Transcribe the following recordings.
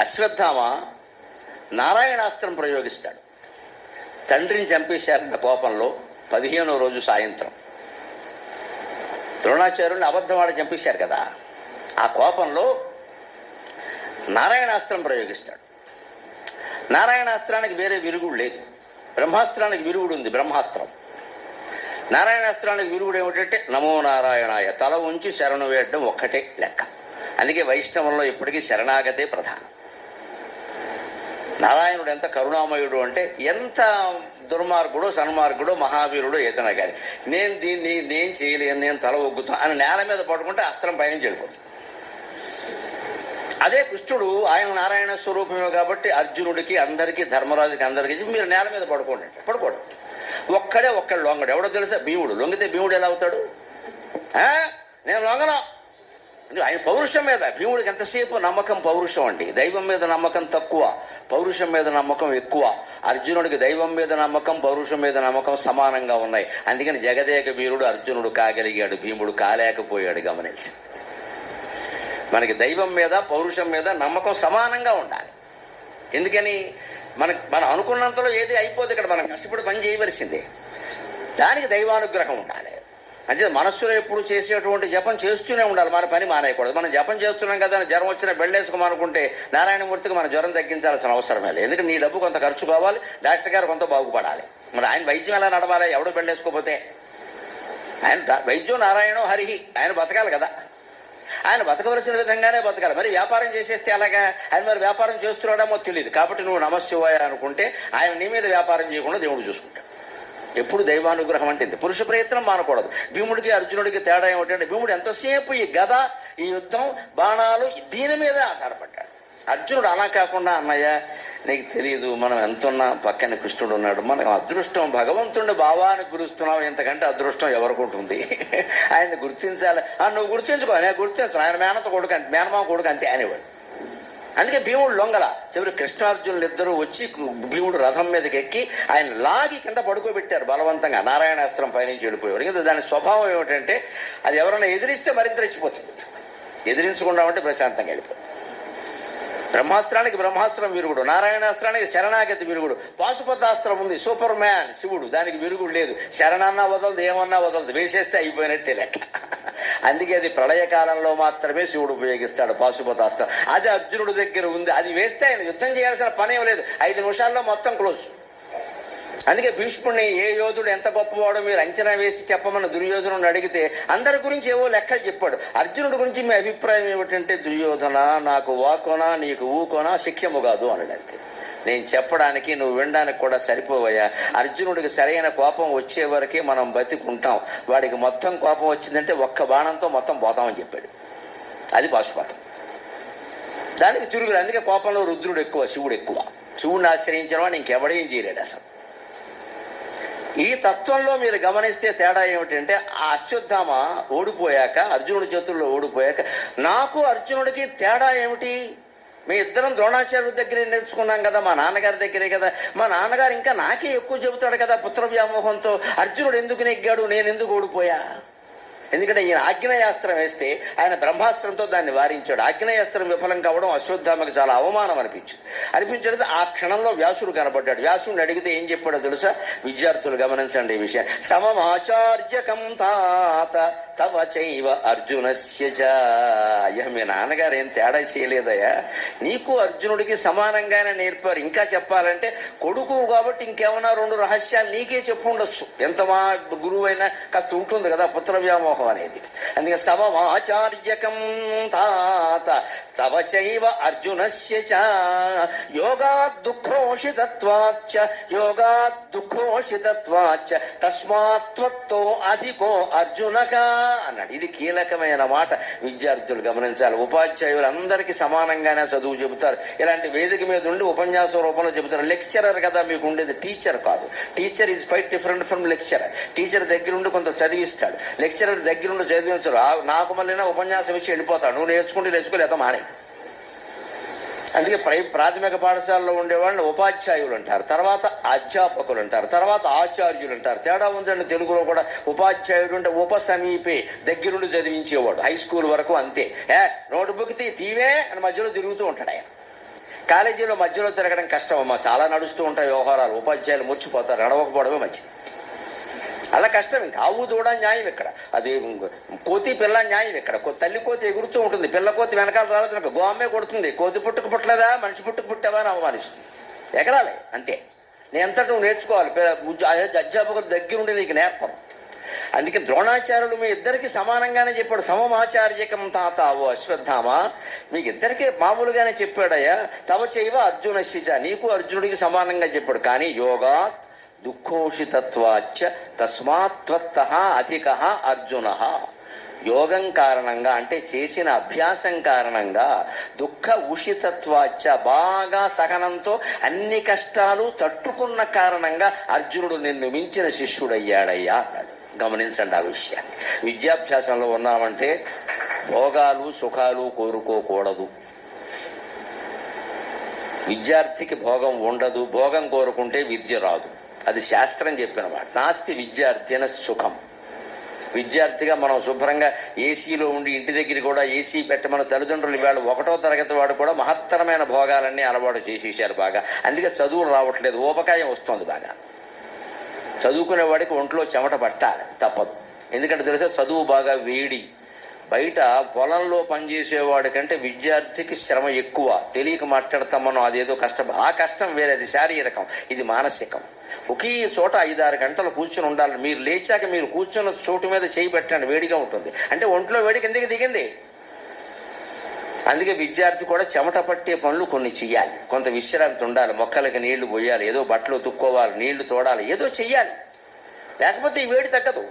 అశ్వత్థామ నారాయణాస్త్రం ప్రయోగిస్తాడు. తండ్రిని చంపేశారన్న కోపంలో పదిహేనో రోజు సాయంత్రం. ద్రోణాచార్యుని అబద్ధవాడ చంపేశారు కదా. ఆ కోపంలో నారాయణాస్త్రం ప్రయోగిస్తాడు. నారాయణాస్త్రానికి వేరే విరుగుడు లేదు. బ్రహ్మాస్త్రానికి విరుగుడు ఉంది బ్రహ్మాస్త్రం. నారాయణాస్త్రానికి విరుగుడు ఏమిటంటే నమో నారాయణాయ తల ఉంచి శరణు వేయడం ఒక్కటే లెక్క. అందుకే వైష్ణవంలో ఇప్పటికీ శరణాగతే ప్రధానం. నారాయణుడు ఎంత కరుణామయుడు అంటే ఎంత దుర్మార్గుడు సన్మార్గుడు మహావీరుడు ఏదైనా కానీ నేను దీన్ని నేను చేయలేను నేను తల ఒగ్గుతా అని నేల మీద పడుకుంటే అస్త్రం పైన వెళ్ళిపోతుంది అదే కృష్ణుడు ఆయన నారాయణ స్వరూపమే కాబట్టి అర్జునుడికి అందరికీ ధర్మరాజుకి అందరికీ మీరు నేల మీద పడుకోండి అంటే పడుకోడు. ఒక్కడే ఒక్కడు లొంగడు. ఎవడో తెలుసా? భీముడు. లొంగితే భీముడు ఎలా అవుతాడు? నేను లొంగను. ఆయన పౌరుషం మీద భీముడికి ఎంతసేపు నమ్మకం పౌరుషం అండి? దైవం మీద నమ్మకం తక్కువ పౌరుషం మీద నమ్మకం ఎక్కువ. అర్జునుడికి దైవం మీద నమ్మకం పౌరుషం మీద నమ్మకం సమానంగా ఉన్నాయి. అందుకని జగదేక వీరుడు అర్జునుడు కాగలిగాడు భీముడు కాలేకపోయాడు గమనించి మనకి దైవం మీద పౌరుషం మీద నమ్మకం సమానంగా ఉండాలి. ఎందుకని? మన మనం అనుకున్నంతలో ఏది అయిపోదు ఇక్కడ మనం కష్టపడి పని చేయవలసిందే. దానికి దైవానుగ్రహం ఉండాలి. అంటే మనస్సులో ఎప్పుడు చేసేటువంటి జపం చేస్తూనే ఉండాలి. మన పని మానేయకూడదు. మనం జపం చేస్తున్నాం కదా జ్వరం వచ్చిన బెళ్ళేసుకోమనుకుంటే నారాయణమూర్తికి మన జ్వరం తగ్గించాల్సిన అవసరమే లేదు. ఎందుకంటే నీ డబ్బు కొంత ఖర్చు కావాలి డాక్టర్ గారు కొంత బాగుపడాలి. మరి ఆయన వైద్యం ఎలా నడవాలి? ఎవడో బెళ్ళేసుకోపోతే ఆయన వైద్యం నారాయణం హరిహి ఆయన బతకాలి కదా. ఆయన బతకవలసిన విధంగానే బతకాలి. మరి వ్యాపారం చేసేస్తే అలాగా ఆయన మరి వ్యాపారం చేస్తున్నాడేమో తెలియదు కాబట్టి నువ్వు నమస్శివాయ అనుకుంటే ఆయన నీ మీద వ్యాపారం చేయకుండా దేవుడు చూసుకుంటాడు. ఎప్పుడు దైవానుగ్రహం అంటే పురుష ప్రయత్నం మానకూడదు. భీముడికి అర్జునుడికి తేడా ఏమిటంటే భీముడు ఎంతసేపు ఈ గద ఈ యుద్ధం బాణాలు దీని మీదే ఆధారపడ్డాడు. అర్జునుడు అలా కాకుండా అన్నయ్య నీకు తెలియదు మనం ఎంతున్నా పక్కన కృష్ణుడు ఉన్నాడు. మనకు అదృష్టం భగవంతుడిని భావాన్ని గురుస్తున్నాం ఇంతకంటే అదృష్టం ఎవరికి ఉంటుంది? ఆయన గుర్తించాలి. నువ్వు గుర్తించుకో. నేను గుర్తించు ఆయన మేనత కొడుకు మేనమామ కొడుకు అంతే అనేవాడు. అందుకే భీముడు లొంగల. చివరి కృష్ణార్జునులు ఇద్దరు వచ్చి భీముడు రథం మీదకి ఎక్కి ఆయన లాగి కింద పడుకోబెట్టారు. బలవంతంగా నారాయణాస్త్రం పైనుంచి వెళ్ళిపోయాడు ఎందుకంటే దాని స్వభావం ఏమిటంటే అది ఎవరైనా ఎదిరిస్తే మరింత రెచ్చిపోతుంది. ఎదిరించకుండా ఉంటే ప్రశాంతంగా వెళ్ళిపోతుంది. బ్రహ్మాస్త్రానికి బ్రహ్మాస్త్రం విరుగుడు నారాయణాస్త్రానికి శరణాగతి విరుగుడు పాశుపతాస్త్రం ఉంది సూపర్ మ్యాన్ శివుడు దానికి విరుగుడు లేదు. శరణన్నా వదలదు ఏమన్నా వదలదు వేసేస్తే అయిపోయినట్టే లెక్క. అందుకే అది ప్రళయకాలంలో మాత్రమే శివుడు ఉపయోగిస్తాడు పాశుపతాస్త్రం అది అర్జునుడి దగ్గర ఉంది. అది వేస్తే ఆయన యుద్ధం చేయాల్సిన పని లేదు. ఐదు నిమిషాల్లో మొత్తం క్లోజ్. అందుకే భీష్ముడిని ఏ యోధుడు ఎంత గొప్పవాడో మీరు అంచనా వేసి చెప్పమని దుర్యోధనుడు అడిగితే అందరి గురించి ఏవో లెక్కలు చెప్పాడు. అర్జునుడి గురించి మీ అభిప్రాయం ఏమిటంటే దుర్యోధన నాకు వాకోనా నీకు ఊకోనా శిక్షము కాదు అన్నాడు అంతే నేను చెప్పడానికి నువ్వు వినడానికి కూడా సరిపోవయ్యా. అర్జునుడికి సరైన కోపం వచ్చే వరకే మనం బతికుంటాం. వాడికి మొత్తం కోపం వచ్చిందంటే ఒక్క బాణంతో మొత్తం పోతామని చెప్పాడు. అది పాశుపాతం. దానికి తిరుగుడు. అందుకే కోపంలో రుద్రుడు ఎక్కువ శివుడు ఎక్కువ. శివుడిని ఆశ్రయించిన వాడు ఇంకెవడేం చేయలేడు అసలు. ఈ తత్వంలో మీరు గమనిస్తే తేడా ఏమిటంటే ఆ అశ్వత్థామ ఓడిపోయాక అర్జునుడి చేతుల్లో ఓడిపోయాక నాకు అర్జునుడికి తేడా ఏమిటి? మీ ఇద్దరం ద్రోణాచార్యుల దగ్గరే నేర్చుకున్నాం కదా మా నాన్నగారి దగ్గరే కదా. మా నాన్నగారు ఇంకా నాకే ఎక్కువ చెబుతాడు కదా పుత్ర వ్యామోహంతో. అర్జునుడు ఎందుకు నెగ్గాడు? నేను ఎందుకు ఓడిపోయా? ఎందుకంటే ఈయన ఆగ్నేయాస్త్రం వేస్తే ఆయన బ్రహ్మాస్త్రంతో దాన్ని వారించాడు. ఆగ్నేయాస్త్రం విఫలం కావడం అశ్వత్థామకి చాలా అవమానం అనిపించింది. అనిపించడం ఆ క్షణంలో వ్యాసుడు కనబడ్డాడు వ్యాసుడిని అడిగితే ఏం చెప్పాడో తెలుసా? విద్యార్థులు గమనించండి ఈ విషయం. సమమాచార్యకం తాత తవ చైవ అర్జునస్య అయ్యా మీ నాన్నగారు ఏం తేడా చేయలేదయ్యా. నీకు అర్జునుడికి సమానంగానే నేర్పారు. ఇంకా చెప్పాలంటే కొడుకు కాబట్టి ఇంకేమన్నా రెండు రహస్యాలు నీకే చెప్పు ఉండొచ్చు. ఎంత మా గురువు అయినా కాస్త ఉంటుంది కదా పుత్ర వ్యామోహం అనేది అందుకే సమమాచార్యకం తాత తవ చైవ అర్జునస్య చ యోగా దుఃఖోషితత్వాచ్చ యోగాద్ దుఃఖోషితత్వాచ్చ తస్మాత్వత్తో అధికో అర్జునక అన్నాడు. ఇది కీలకమైన మాట. విద్యార్థులు గమనించాలి. ఉపాధ్యాయులు అందరికీ సమానంగానే చదువు చెబుతారు. ఇలాంటి వేదిక మీద ఉండి ఉపన్యాస రూపంలో చెబుతారు. లెక్చరర్ కదా మీకు ఉండేది? టీచర్ కాదు. Teacher is quite different from lecturer. Teacher దగ్గరుండి కొంత చదివిస్తాడు. లెక్చరర్ దగ్గరుండి చదివించరు. నాకు మళ్ళీ ఉపన్యాసం ఇచ్చి వెళ్ళిపోతాడు నువ్వు నేర్చుకుంటే నేర్చుకోలేదా మానే. అందుకే ప్రై ప్రాథమిక పాఠశాలలో ఉండేవాళ్ళని ఉపాధ్యాయులు అంటారు. తర్వాత అధ్యాపకులు అంటారు. తర్వాత ఆచార్యులు అంటారు. తేడా ఉందండి తెలుగులో కూడా ఉపాధ్యాయుడు అంటే ఉప సమీపే దగ్గరుండి చదివించేవాడు. హై స్కూల్ వరకు అంతే. ఏ నోటుబుక్ తీ తీవే అని మధ్యలో తిరుగుతూ ఉంటాడు ఆయన. కాలేజీలో మధ్యలో తిరగడం కష్టం అమ్మా. చాలా నడుస్తూ ఉంటాయి వ్యవహారాలు. ఉపాధ్యాయులు ముచ్చిపోతారు నడవకపోవడమే మంచిది. అలా కష్టం ఇంకా. ఆవు దూడ న్యాయం ఇక్కడ. అది కోతి పిల్ల న్యాయం ఇక్కడ. తల్లి కోతి ఎగురుతూ ఉంటుంది. పిల్ల కోతి వెనకాల రాలేదు గోమే కొడుతుంది. కోతి పుట్టుకు పుట్టలేదా? మనిషి పుట్టుకు పుట్టావా అని అవమానిస్తుంది. ఎగరాలి అంతే. నేను ఎంత నువ్వు నేర్చుకోవాలి? పే- అధ్యాపకుల దగ్గరుండి నీకు నేర్పం. అందుకే ద్రోణాచార్యులు మీ ఇద్దరికి సమానంగానే చెప్పాడు. సమమాచార్యకం తాత ఓ అశ్వత్థామ. మీకు ఇద్దరికే మామూలుగానే చెప్పాడయ్యా. తవ చేయవ అర్జునశిచ నీకు అర్జునుడికి సమానంగా చెప్పాడు. కానీ యోగా దుఃఖోషితత్వాచ్చ తస్మాత్వత్త అధిక అర్జున. యోగం కారణంగా అంటే చేసిన అభ్యాసం కారణంగా దుఃఖ ఉషితత్వాచ బాగా సహనంతో అన్ని కష్టాలు తట్టుకున్న కారణంగా అర్జునుడు నిన్ను మించిన శిష్యుడయ్యాడయ్యా అన్నాడు. గమనించండి ఆ విషయాన్ని. విద్యాభ్యాసంలో ఉన్నామంటే భోగాలు సుఖాలు కోరుకోకూడదు. విద్యార్థికి భోగం ఉండదు. భోగం కోరుకుంటే విద్య రాదు. అది శాస్త్రం చెప్పిన మాట నాస్తి విద్యార్థిన సుఖం. విద్యార్థిగా మనం శుభ్రంగా ఏసీలో ఉండి ఇంటి దగ్గర కూడా ఏసీ పెట్టమని తల్లిదండ్రులు ఇవాళ ఒకటో తరగతి వాడు కూడా మహత్తరమైన భోగాలన్నీ అలవాటు చేసేసారు బాగా. అందుకే చదువు రావట్లేదు. ఊపకాయం వస్తుంది బాగా. చదువుకునే వాడికి ఒంట్లో చెమట పట్టాలి తప్పదు. ఎందుకంటే తెలుసా? చదువు బాగా వేడి. బయట పొలంలో పనిచేసేవాడి కంటే విద్యార్థికి శ్రమ ఎక్కువ. తెలియక మాట్లాడతాం మనం అదేదో కష్టం. ఆ కష్టం వేరే అది శారీరకం ఇది మానసికం. ఒకే చోట ఐదారు గంటలు కూర్చొని ఉండాలి. మీరు లేచాక మీరు కూర్చున్న చోటు మీద చేయి పెట్టండి వేడిగా ఉంటుంది. అంటే ఒంట్లో వేడి కిందకి దిగింది? అందుకే విద్యార్థి కూడా చెమట పట్టే పనులు కొన్ని చెయ్యాలి. కొంత విశ్రాంతి ఉండాలి. మొక్కలకి నీళ్ళు పోయాలి. ఏదో బట్టలు తుక్కోవాలి నీళ్ళు తోడాలి ఏదో చెయ్యాలి. లేకపోతే ఈ వేడి తగ్గదు.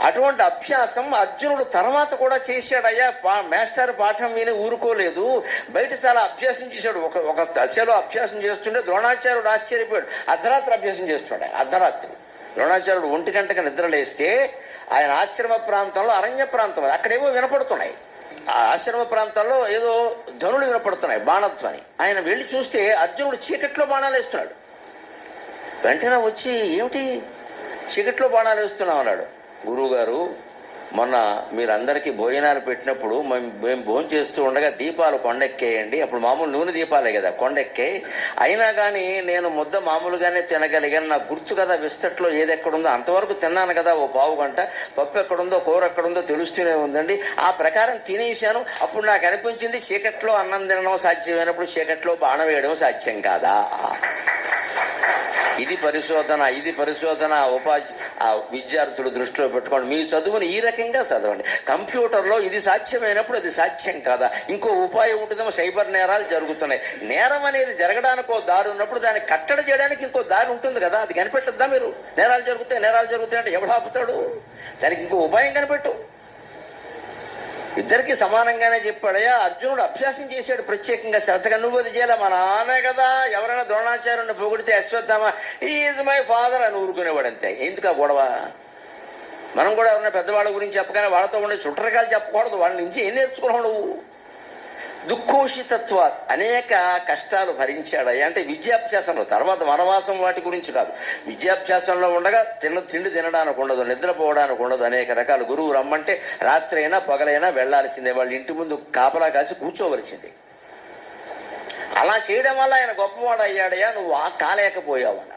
అటువంటి అభ్యాసం అర్జునుడు తర్వాత కూడా చేశాడయ్యా. పా మాస్టర్ పాఠం విని ఊరుకోలేదు. బయట చాలా అభ్యాసం చేశాడు. ఒక ఒక దశలో అభ్యాసం చేస్తుంటే ద్రోణాచార్యుడు ఆశ్చర్యపోయాడు. అర్ధరాత్రి అభ్యాసం చేస్తున్నాడు. అర్ధరాత్రి. ద్రోణాచార్యుడు ఒంటి గంటకు నిద్రలేస్తే ఆయన ఆశ్రమ ప్రాంతంలో అరణ్య ప్రాంతం అది. అక్కడేమో వినపడుతున్నాయి. ఆ ఆశ్రమ ప్రాంతాల్లో ఏదో ధనులు వినపడుతున్నాయి బాణత్వని ఆయన వెళ్ళి చూస్తే అర్జునుడు చీకట్లో బాణాలు వేస్తున్నాడు. వెంటనే వచ్చి ఏమిటి? చీకట్లో బాణాలు వేస్తున్నాం అన్నాడు. గురువుగారు మొన్న మీరందరికీ భోజనాలు పెట్టినప్పుడు మేము మేము భోజనం చేస్తూ ఉండగా దీపాలు కొండెక్కేయండి. అప్పుడు మామూలు నూనె దీపాలే కదా కొండెక్కే. అయినా కానీ నేను ముద్ద మామూలుగానే తినగలిగాను. నాకు గుర్తు కదా విస్తట్లో ఏది ఎక్కడుందో అంతవరకు తిన్నాను కదా ఓ పావు గంట. పప్పు ఎక్కడుందో కూర ఎక్కడుందో తెలుస్తూనే ఉందండి. ఆ ప్రకారం తినేసాను అప్పుడు నాకు అనిపించింది చీకట్లో అన్నం తినడం సాధ్యమైనప్పుడు చీకట్లో బాణం వేయడం సాధ్యం కాదా? ఇది పరిశోధన ఇది పరిశోధన ఉపాధి ఆ విద్యార్థులు దృష్టిలో పెట్టుకోండి. మీ చదువుని ఈ రకంగా చదవండి. కంప్యూటర్లో ఇది సాధ్యమైనప్పుడు అది సాధ్యం కాదా? ఇంకో ఉపాయం ఉంటుందేమో సైబర్ నేరాలు జరుగుతున్నాయి. నేరం అనేది జరగడానికి ఓ దారి ఉన్నప్పుడు దాన్ని కట్టడి చేయడానికి ఇంకో దారి ఉంటుంది కదా? అది కనిపెట్టద్దా మీరు? నేరాలు జరుగుతాయి నేరాలు జరుగుతాయంటే ఎవడు ఆపుతాడు? దానికి ఇంకో ఉపాయం కనిపెట్టు. ఇద్దరికి సమానంగానే చెప్పాడయ్యా అర్జునుడు అభ్యాసం చేశాడు ప్రత్యేకంగా. శ్రద్ధగా నువ్వు అది చేయాలి? మా నాన్నే కదా ఎవరైనా ద్రోణాచార్యుని పొగిడితే అశ్వత్థామ ఈజ్ మై ఫాదర్ అని ఊరుకునేవాడు అంతే. ఎందుకు ఆ గొడవ? మనం కూడా ఎవరైనా పెద్దవాళ్ళ గురించి చెప్పగానే వాళ్ళతో ఉండే చుట్టరకాలు చెప్పకూడదు. వాళ్ళ నుంచి ఏం నేర్చుకున్నావు నువ్వు? దుఃఖోషితత్వ అనేక కష్టాలు భరించాడయ్యా. అంటే విద్యాభ్యాసంలో తర్వాత వనవాసం వాటి గురించి కాదు. విద్యాభ్యాసంలో ఉండగా తిన తిండి తినడానికి ఉండదు నిద్రపోవడానికి ఉండదు అనేక రకాల. గురువు రమ్మంటే రాత్రి అయినా పగలైనా వెళ్ళాల్సిందే. వాళ్ళ ఇంటి ముందు కాపలా కాసి కూర్చోవలసిందే. అలా చేయడం వల్ల ఆయన గొప్పవాడు అయ్యాడయ్యా నువ్వు ఆ కాలేకపోయావు.